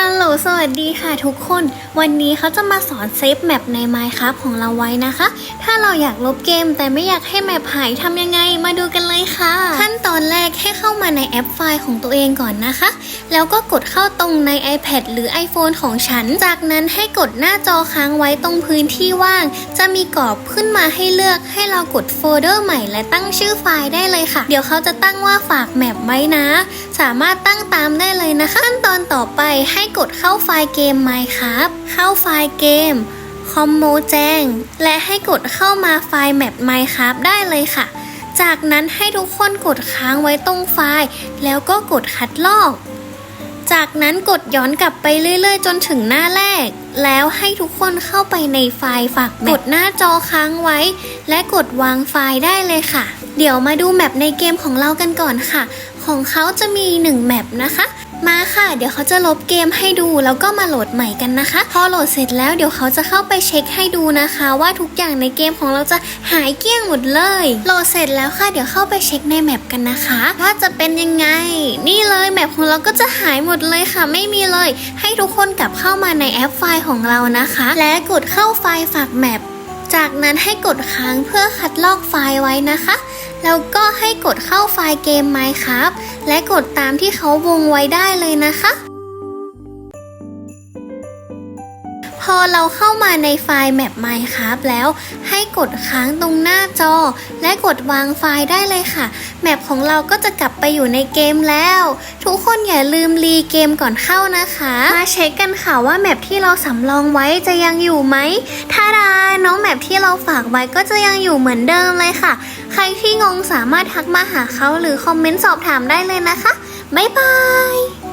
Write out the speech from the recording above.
ฮัลโหล สวัสดีค่ะทุกคน วันนี้เขาจะมาสอนเซฟแมปใน Minecraft ของเราไว้นะคะ ถ้าเราอยากลบเกมแต่ไม่อยากให้แมปหายทำยังไง มาดูกันเลยค่ะ ขั้นตอน แรกให้เข้ามาในแอปไฟล์ของตัวเองก่อนนะคะ แล้วก็กดเข้าตรงใน iPad หรือ iPhone ของฉัน จากนั้นให้กดหน้าจอค้างไว้ตรงพื้นที่ว่าง จะมีกรอบขึ้นมาให้เลือกให้เรากดโฟลเดอร์ใหม่และตั้งชื่อไฟล์ได้เลยค่ะ เดี๋ยวเขาจะตั้งว่าฝากแมปไว้นะ สามารถตั้งตามได้เลยนะคะขั้นตอนต่อไปให้กดเข้าไฟล์เกม Minecraft เข้าไฟล์เกมคอมโมแจ้ง และให้กดเข้ามาไฟล์แมป Minecraft ได้เลยค่ะ จากนั้นให้ทุกคนกดค้างไว้ตรงไฟล์ แล้วก็กดคัดลอก จากนั้นกดย้อนกลับไปเรื่อยๆ จนถึงหน้าแรก แล้วให้ทุกคนเข้าไปในไฟล์ฝากแมปกดหน้าจอค้างไว้ และกดวางไฟล์ได้เลยค่ะ เดี๋ยวมาดูแมปในเกมของเรากันก่อนค่ะ ของเขาจะมี 1 แมปนะคะ มาค่ะ เดี๋ยวเขาจะลบเกมให้ดูแล้วก็มาโหลดใหม่กันนะคะ พอโหลดเสร็จแล้วเดี๋ยวเขาจะเข้าไปเช็คให้ดูนะคะ ว่าทุกอย่างในเกมของเราจะหายเกลี้ยงหมดเลย โหลดเสร็จแล้วค่ะ เดี๋ยวเข้าไปเช็คในแมปกันนะคะ ว่าจะเป็นยังไง นี่เลยแมปของเราก็จะหายหมดเลยค่ะ ไม่มีเลย ให้ทุกคนกลับเข้ามาในแอปไฟล์ของเรานะคะ และกดเข้าไฟล์ฝากแมปจากนั้นให้กดค้างเพื่อคัดลอกไฟล์ไว้นะคะ แล้วก็ให้กดเข้าไฟล์เกม Minecraft และกดตามที่เขาวงไว้ได้เลยนะคะ พอเราเข้ามาในไฟล์แมป Minecraft แล้ว ให้กดค้างตรงหน้าจอ และกดวางไฟล์ได้เลยค่ะ แมปของเราก็จะกลับไปอยู่ในเกมแล้ว ทุกคนอย่าลืมรีเกมก่อนเข้านะคะ มาเช็คกันค่ะว่าแมปที่เราสำรองไว้จะยังอยู่ไหมถ้าดาน้องแมปที่เราฝากไว้ก็จะยังอยู่เหมือนเดิมเลยค่ะ ใครที่งงสามารถทักมาหาเขาหรือคอมเมนต์สอบถามได้เลยนะคะบ๊ายบาย